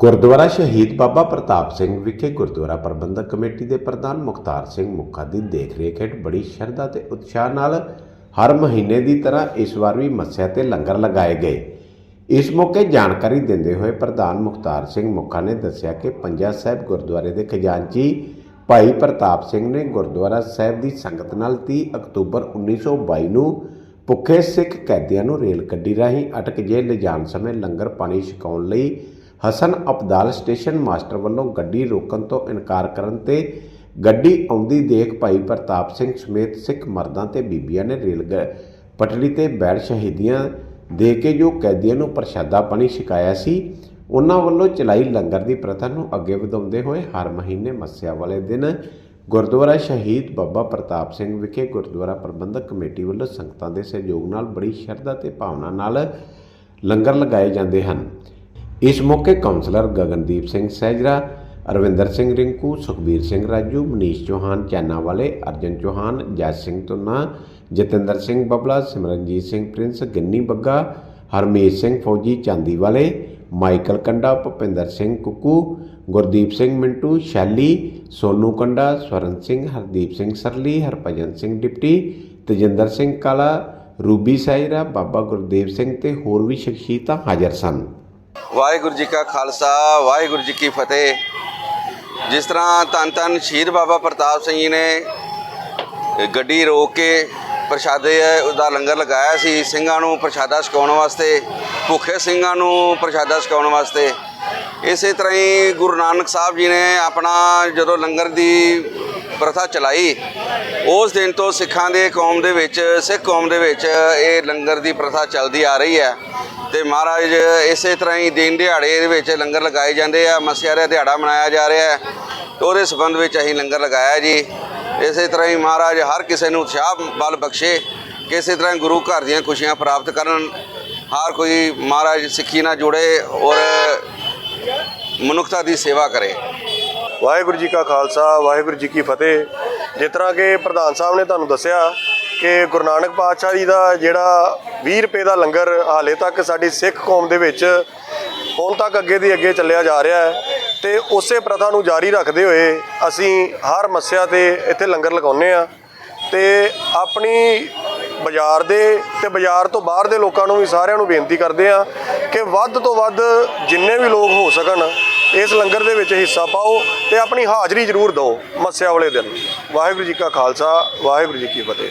ਗੁਰਦੁਆਰਾ ਸ਼ਹੀਦ ਬਾਬਾ ਪ੍ਰਤਾਪ ਸਿੰਘ ਵਿਖੇ ਗੁਰਦੁਆਰਾ ਪ੍ਰਬੰਧਕ ਕਮੇਟੀ ਦੇ ਪ੍ਰਧਾਨ ਮੁਖਤਾਰ ਸਿੰਘ ਮੁੱਖਾ ਦੀ ਦੇਖਰੇਖ ਹੇਠ ਬੜੀ ਸ਼ਰਧਾ ਤੇ ਉਤਸ਼ਾਹ ਨਾਲ ਹਰ ਮਹੀਨੇ ਦੀ ਤਰ੍ਹਾਂ ਇਸ ਵਾਰ ਵੀ ਮੱਸਿਆ ਤੇ ਲੰਗਰ ਲਗਾਏ ਗਏ। ਇਸ ਮੌਕੇ ਜਾਣਕਾਰੀ ਦਿੰਦੇ ਹੋਏ ਪ੍ਰਧਾਨ ਮੁਖਤਾਰ ਸਿੰਘ ਮੁੱਖਾ ਨੇ ਦੱਸਿਆ ਕਿ ਪੰਜਾ ਸਾਹਿਬ ਗੁਰਦੁਆਰੇ ਦੇ ਖਜ਼ਾਨਚੀ ਭਾਈ ਪ੍ਰਤਾਪ ਸਿੰਘ ਨੇ ਗੁਰਦੁਆਰਾ ਸਾਹਿਬ ਦੀ ਸੰਗਤ ਨਾਲ 30 ਅਕਤੂਬਰ 1922 ਨੂੰ ਭੁੱਖੇ ਸਿੱਖ ਕੈਦੀਆਂ ਨੂੰ ਰੇਲ ਗੱਡੀ ਰਾਹੀਂ ਅਟਕ ਜੇ ਲਿਜਾਣ ਸਮੇਂ ਲੰਗਰ ਪਾਣੀ ਛਕਾਉਣ ਲਈ ਹਸਨ ਅਬਦਾਲ ਸਟੇਸ਼ਨ ਮਾਸਟਰ ਵੱਲੋਂ ਗੱਡੀ ਰੋਕਣ ਤੋਂ ਇਨਕਾਰ ਕਰਨ ਤੇ ਗੱਡੀ ਆਉਂਦੀ ਦੇਖ ਭਾਈ ਪ੍ਰਤਾਪ ਸਿੰਘ ਸਮੇਤ ਸਿੱਖ ਮਰਦਾਂ ਤੇ ਬੀਬੀਆਂ ਨੇ ਰੇਲ ਗ- ਪਟੜੀ ਤੇ ਬੈਠ ਸ਼ਹੀਦੀਆਂ ਦੇ ਕੇ ਜੋ ਕੈਦੀਆਂ ਨੂੰ ਪ੍ਰਸ਼ਾਦਾ ਪਾਣੀ ਛਕਾਇਆ ਸੀ, ਉਹਨਾਂ ਵੱਲੋਂ ਚਲਾਈ ਲੰਗਰ ਦੀ ਪ੍ਰਥਾ ਨੂੰ ਅੱਗੇ ਵਧਾਉਂਦੇ ਹੋਏ ਹਰ ਮਹੀਨੇ ਮੱਸਿਆ ਵਾਲੇ ਦਿਨ ਗੁਰਦੁਆਰਾ ਸ਼ਹੀਦ ਬਾਬਾ ਪ੍ਰਤਾਪ ਸਿੰਘ ਵਿਖੇ ਗੁਰਦੁਆਰਾ ਪ੍ਰਬੰਧਕ ਕਮੇਟੀ ਵੱਲੋਂ ਸੰਗਤਾਂ ਦੇ ਸਹਿਯੋਗ ਨਾਲ ਬੜੀ ਸ਼ਰਧਾ ਤੇ ਭਾਵਨਾ ਨਾਲ ਲੰਗਰ ਲਗਾਏ ਜਾਂਦੇ ਹਨ। ਇਸ ਮੌਕੇ ਕਾਉਂਸਲਰ ਗਗਨਦੀਪ ਸਿੰਘ ਸਹਿਜਰਾ ਅਰਵਿੰਦਰ ਸਿੰਘ ਰਿੰਕੂ, ਸੁਖਬੀਰ ਸਿੰਘ ਰਾਜੂ, ਮਨੀਸ਼ ਚੌਹਾਨ ਚੈਨਾ ਵਾਲੇ ਅਰਜਨ ਚੌਹਾਨ, ਜੈ ਸਿੰਘ ਤੁਨਾ ਜਤਿੰਦਰ ਸਿੰਘ ਬਬਲਾ, ਸਿਮਰਨਜੀਤ ਸਿੰਘ ਪ੍ਰਿੰਸ, ਗਿੰਨੀ ਬੱਗਾ, ਹਰਮੀਤ ਸਿੰਘ ਫੌਜੀ ਚਾਂਦੀ ਵਾਲੇ ਮਾਈਕਲ ਕੰਡਾ, ਭੁਪਿੰਦਰ ਸਿੰਘ ਕੁੱਕੂ, ਗੁਰਦੀਪ ਸਿੰਘ ਮਿੰਟੂ, ਸ਼ੈਲੀ, ਸੋਨੂ ਕੰਡਾ, ਸਵਰਨ ਸਿੰਘ, ਹਰਦੀਪ ਸਿੰਘ ਸਰਲੀ, ਹਰਭਜਨ ਸਿੰਘ ਡਿਪਟੀ, ਤਜਿੰਦਰ ਸਿੰਘ ਕਾਲਾ, ਰੂਬੀ ਸਾਇਰਾ ਬਾਬਾ ਗੁਰਦੇਵ ਸਿੰਘ ਤੇ ਹੋਰ ਵੀ ਸ਼ਖਸੀਅਤਾਂ ਹਾਜ਼ਰ ਸਨ। ਵਾਹਿਗੁਰੂ ਜੀ ਕਾ ਖਾਲਸਾ, ਵਾਹਿਗੁਰੂ ਜੀ ਕੀ ਫਤਿਹ। ਜਿਸ ਤਰ੍ਹਾਂ ਧੰਨ ਧੰਨ ਸ਼ਹੀਦ ਬਾਬਾ ਪ੍ਰਤਾਪ ਸਿੰਘ ਜੀ ਨੇ ਗੱਡੀ ਰੋਕ ਕੇ ਪ੍ਰਸ਼ਾਦੇ ਦਾ ਲੰਗਰ ਲਗਾਇਆ ਸੀ, ਸਿੰਘਾਂ ਨੂੰ ਪ੍ਰਸ਼ਾਦਾ ਛਕਾਉਣ ਵਾਸਤੇ, ਭੁੱਖੇ ਸਿੰਘਾਂ ਨੂੰ ਪ੍ਰਸ਼ਾਦਾ ਛਕਾਉਣ ਵਾਸਤੇ। ਇਸੇ ਤਰ੍ਹਾਂ ਹੀ ਗੁਰੂ ਨਾਨਕ ਸਾਹਿਬ ਜੀ ਨੇ ਆਪਣਾ ਜਦੋਂ ਲੰਗਰ ਦੀ ਪ੍ਰਥਾ ਚਲਾਈ। ਉਸ ਦਿਨ ਤੋਂ ਸਿੱਖਾਂ ਦੇ ਕੌਮ ਦੇ ਵਿੱਚ, ਸਿੱਖ ਕੌਮ ਦੇ ਵਿੱਚ ਇਹ ਲੰਗਰ ਦੀ ਪ੍ਰਥਾ ਚੱਲਦੀ ਆ ਰਹੀ ਹੈ। ਤੇ ਮਹਾਰਾਜ ਇਸੇ ਤਰ੍ਹਾਂ ਹੀ ਦਿਨ ਦਿਹਾੜੇ ਦੇ ਵਿੱਚ ਲੰਗਰ ਲਗਾਏ ਜਾਂਦੇ ਆ, ਮੱਸਿਆ ਦਾ ਦਿਹਾੜਾ ਮਨਾਇਆ ਜਾ ਰਿਹਾ ਹੈ। ਉਹਦੇ ਸਬੰਧ ਵਿੱਚ ਅਸੀਂ ਲੰਗਰ ਲਗਾਇਆ ਜੀ। ਇਸੇ ਤਰ੍ਹਾਂ ਹੀ ਮਹਾਰਾਜ ਹਰ ਕਿਸੇ ਨੂੰ ਉਤਸ਼ਾਹ ਬਲ ਬਖਸ਼ੇ ਕਿਸੇ ਤਰ੍ਹਾਂ ਗੁਰੂ ਘਰ ਦੀਆਂ ਖੁਸ਼ੀਆਂ ਪ੍ਰਾਪਤ ਕਰਨ। ਹਰ ਕੋਈ ਮਹਾਰਾਜ ਸਿੱਖੀ ਨਾਲ ਜੁੜੇ ਔਰ ਮਨੁੱਖਤਾ ਦੀ ਸੇਵਾ ਕਰੇ। ਵਾਹਿਗੁਰੂ ਜੀ ਕਾ ਖਾਲਸਾ, ਵਾਹਿਗੁਰੂ ਜੀ ਕੀ ਫਤਿਹ। ਜਿਸ ਤਰ੍ਹਾਂ ਕਿ ਪ੍ਰਧਾਨ ਸਾਹਿਬ ਨੇ ਤੁਹਾਨੂੰ ਦੱਸਿਆ ਕਿ ਗੁਰੂ ਨਾਨਕ ਪਾਤਸ਼ਾਹ ਜੀ ਦਾ ਜਿਹੜਾ 20 ਰੁਪਏ ਦਾ ਲੰਗਰ ਹਾਲੇ ਤੱਕ ਸਾਡੀ ਸਿੱਖ ਕੌਮ ਦੇ ਵਿੱਚ ਹੁਣ ਤੱਕ ਅੱਗੇ ਦੀ ਅੱਗੇ ਚੱਲਿਆ ਜਾ ਰਿਹਾ ਹੈ ਤੇ ਉਸੇ ਪ੍ਰਥਾ ਨੂੰ ਜਾਰੀ ਰੱਖਦੇ ਹੋਏ ਅਸੀਂ ਹਰ ਮੱਸਿਆ ਤੇ ਇੱਥੇ ਲੰਗਰ ਲਗਾਉਂਦੇ ਆ ਤੇ ਆਪਣੀ ਬਾਜ਼ਾਰ ਦੇ ਤੇ ਬਾਜ਼ਾਰ ਤੋਂ ਬਾਹਰ ਦੇ ਲੋਕਾਂ ਨੂੰ ਵੀ ਸਾਰਿਆਂ ਨੂੰ ਬੇਨਤੀ ਕਰਦੇ ਆ ਕਿ ਵੱਧ ਤੋਂ ਵੱਧ ਜਿੰਨੇ ਵੀ ਲੋਕ ਹੋ ਸਕਣ ਇਸ ਲੰਗਰ ਦੇ ਵਿੱਚ ਹਿੱਸਾ ਪਾਓ ਤੇ ਆਪਣੀ ਹਾਜ਼ਰੀ ਜ਼ਰੂਰ ਦਿਓ ਮੱਸਿਆ ਵਾਲੇ ਦਿਨ। ਵਾਹਿਗੁਰੂ ਜੀ ਕਾ ਖਾਲਸਾ, ਵਾਹਿਗੁਰੂ ਜੀ ਕੀ ਫਤਿਹ।